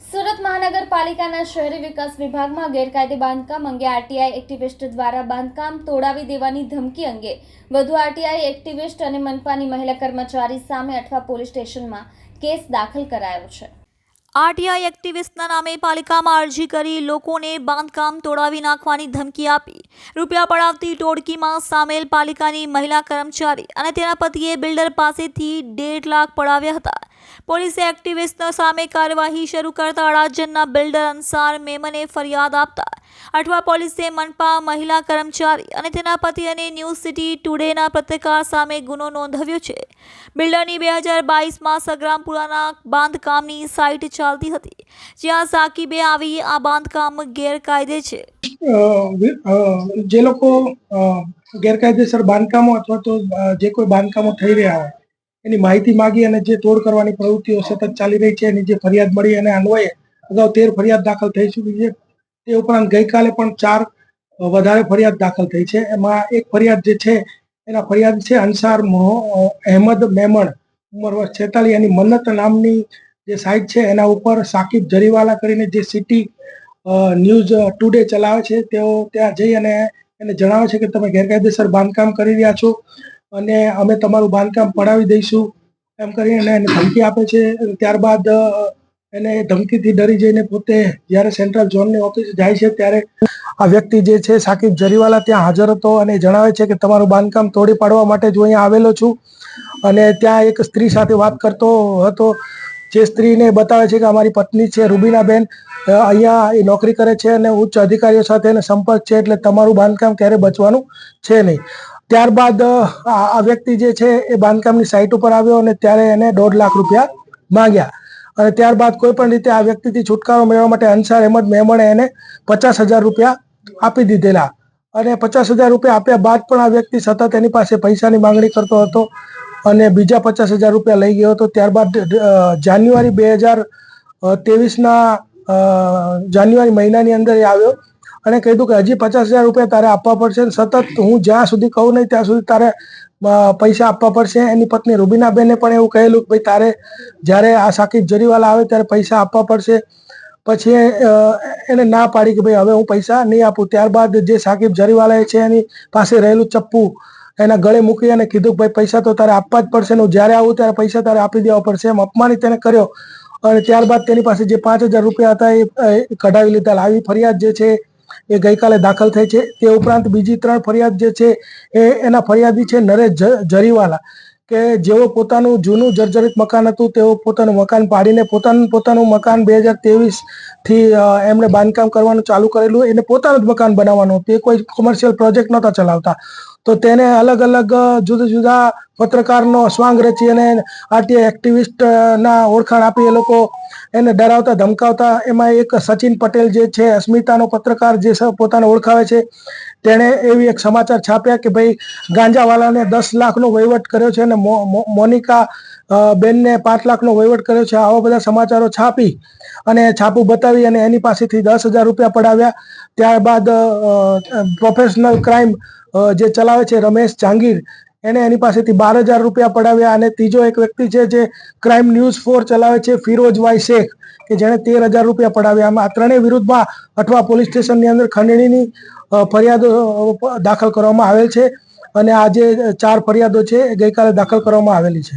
સુરત મહાનગરપાલિકાના શહેરી વિકાસ વિભાગમાં ગેરકાયદે બાંધકામ અંગે આરટીઆઈ એક્ટિવિસ્ટ દ્વારા બાંધકામ તોડાવી દેવાની ધમકી અંગે વધુ આરટીઆઈ એક્ટિવિસ્ટ અને મનપાની મહિલા કર્મચારી સામે અઠવા પોલીસ સ્ટેશનમાં કેસ દાખલ કરાયો છે. આરટીઆઈ એક્ટિવિસ્ટના નામે પાલિકામાં અરજી કરી લોકોને બાંધકામ તોડાવી નાખવાની ધમકી આપી. રૂપિયા પડાવતી ટોળકીમાં સામેલ પાલિકાની મહિલા કર્મચારી અને તેના પતિએ બિલ્ડર પાસેથી દેઢ લાખ પડાવ્યા હતા. પોલીસે એક્ટિવિસ્ટ સામે કાર્યવાહી શરૂ કરતા અડાજણના બિલ્ડર અન્સાર મેમને ફરિયાદ આપતા. અઠવા પોલીસે મનપા મહિલા કર્મચારી અને તેના પતિ અને ન્યૂઝ સિટી ટુડેના પત્રકાર સામે ગુનો નોંધાવ્યો છે. બિલ્ડરની બે હજાર બાવીસમાં સગ્રામપુરાના બાંધકામની સાઇટ ચાલતી હતી. જ્યાં સાકીબે આવી આ બાંધકામ ગેરકાયદે છે. જે લોકો ગેરકાયદેસર બાંધકામો અથવા તો જે કોઈ બાંધકામો થઈ રહ્યા હોય, એની માહિતી માગી અને જે તોડ કરવાની પ્રવૃત્તિઓ સતત ચાલી રહી છે, એની જે ફરિયાદ મળી અને અન્વયે અગાઉ તેર ફરિયાદ દાખલ થઈ ચૂકી છે. તે ઉપરાંત ગઈકાલે પણ ચાર વધારે ફરિયાદ દાખલ થઈ છે. એમાં એક ફરિયાદ જે છે, એના ફરિયાદ છે અંસાર અહેમદ મેમણ, ઉંમર વર્ષ છેતાલીસ એની મન્નત નામની જે સાઇટ છે, એના ઉપર સાકિબ જરીવાલા કરીને જે સિટી ન્યૂઝ ટુડે ચલાવે છે, તેઓ ત્યાં જઈ અને એને જણાવે છે કે તમે ગેરકાયદેસર બાંધકામ કરી રહ્યા છો અને અમે તમારું બાંધકામ પડાવી દઈશું, એમ કરીને એને ધમકી આપે છે. ત્યારબાદ એને ધમકીથી ડરી જઈને પોતે જ્યારે સેન્ટ્રલ ઝોનની ઓફિસ જાય છે, ત્યારે આ વ્યક્તિ જે છે, સાકિબ જરીવાલા ત્યાં હાજર હતો અને જણાવે છે કે તમારું બાંધકામ તોડી પાડવા માટે જ હું અહીંયા આવેલો છું. અને ત્યાં એક સ્ત્રી સાથે વાત કરતો હતો જે સ્ત્રીને બતાવે છે કે અમારી પત્ની છે, રૂબીનાબેન અહીંયા એ નોકરી કરે છે અને ઉચ્ચ અધિકારીઓ સાથે એને સંપર્ક છે એટલે તમારું બાંધકામ ક્યારે બચવાનું છે નહીં. ત્યારબાદ આ વ્યક્તિ જે છે એ બાંધકામની સાઇટ ઉપર આવ્યો અને ત્યારે એને દોઢ લાખ રૂપિયા માંગ્યા. અને ત્યારબાદ કોઈ પણ રીતે આ વ્યક્તિથી છુટકારો મેળવવા માટે અંસાર અહેમદ મેમણે એને પચાસ હજાર રૂપિયા આપી દીધેલા. અને પચાસ હજાર રૂપિયા આપ્યા બાદ પણ આ વ્યક્તિ સતત એની પાસે પૈસાની માંગણી કરતો હતો. અને બીજા પચાસ હજાર રૂપિયા લઈ ગયો હતો. ત્યારબાદ જાન્યુઆરી બે હજાર ત્રેવીસના જાન્યુઆરી મહિનાની અંદર એ આવ્યો અને કીધું કે હજી પચાસ હજાર રૂપિયા તારે આપવા પડશે સતત હું જ્યાં સુધી કહું નહીં ત્યાં સુધી તારે પૈસા આપવા પડશે. એની પત્ની રૂબીનાબેને પણ એવું કહેલું કે ભાઈ, તારે જ્યારે આ સાકિબ જરીવાલા આવે ત્યારે પૈસા આપવા પડશે. પછી એને ના પાડી કે ભાઈ, હવે હું પૈસા નહીં આપું. ત્યારબાદ જે સાકિબ જરીવાલા છે એની પાસે રહેલું ચપ્પુ એના ગળે મૂકી અને કીધું ભાઈ, પૈસા તો તારે આપવા જ પડશે હું જ્યારે આવું ત્યારે પૈસા તારે આપી દેવા પડશે. એમ અપમાનિત તેને કર્યો. અને ત્યારબાદ તેની પાસે જે પાંચ હજાર રૂપિયા હતા એ કઢાવી લીધા. આવી ફરિયાદ જે છે એ ગઈકાલે દાખલ થઈ છે. તે ઉપરાંત બીજી ત્રણ ફરિયાદ જે છે એ એના ફરિયાદી છે નરેશ જરીવાલા, કે જેઓ પોતાનું જૂનું જર્જરિત મકાન હતું, તેઓ પોતાનું મકાન પાડીને પોતાનું પોતાનું મકાન બે હજાર ત્રેવીસથી એમણે બાંધકામ કરવાનું ચાલુ કરેલું. એને પોતાનું જ મકાન બનાવવાનું તે કોઈ કોમર્શિયલ પ્રોજેક્ટ નહોતા ચલાવતા. તો તેને અલગ અલગ જુદા જુદા પત્રકારનો સ્વાંગ રચી અને આરટીઆઈ એક્ટિવિસ્ટ ના ઓળખાણ આપી એ લોકો એને ડરાવતા, ધમકાવતા. એમાં એક સચિન પટેલ જે છે, અસ્મિતાનો પત્રકાર જે પોતાને ઓળખાવે છે, તેણે એવી એક સમાચાર છાપ્યા કે ભાઈ, ગાંજાવાલાને દસ લાખનો વહીવટ કર્યો છે અને મોનિકા બેનને પાંચ લાખનો વહીવટ કર્યો છે. આવા બધા સમાચારો છાપી અને છાપું બતાવી અને એની પાસેથી દસ હજાર રૂપિયા પડાવ્યા. ત્યારબાદ પ્રોફેશનલ ક્રાઇમ જે ચલાવે છે રમેશ જાંગીર, એને એની પાસેથી બાર હજાર રૂપિયા પડાવ્યા અને ત્રીજો એક વ્યક્તિ છે જે ક્રાઇમ ન્યૂઝ ફોર ચલાવે છે, ફિરોજ વાય શેખ, કે જેણે તેર હજાર રૂપિયા પડાવ્યા. આ ત્રણેય વિરુદ્ધમાં અઠવા પોલીસ સ્ટેશનની અંદર ખંડણીની ફરિયાદો દાખલ કરવામાં આવેલ છે. અને આજે ચાર ફરિયાદો છે ગઈકાલે દાખલ કરવામાં આવેલી છે.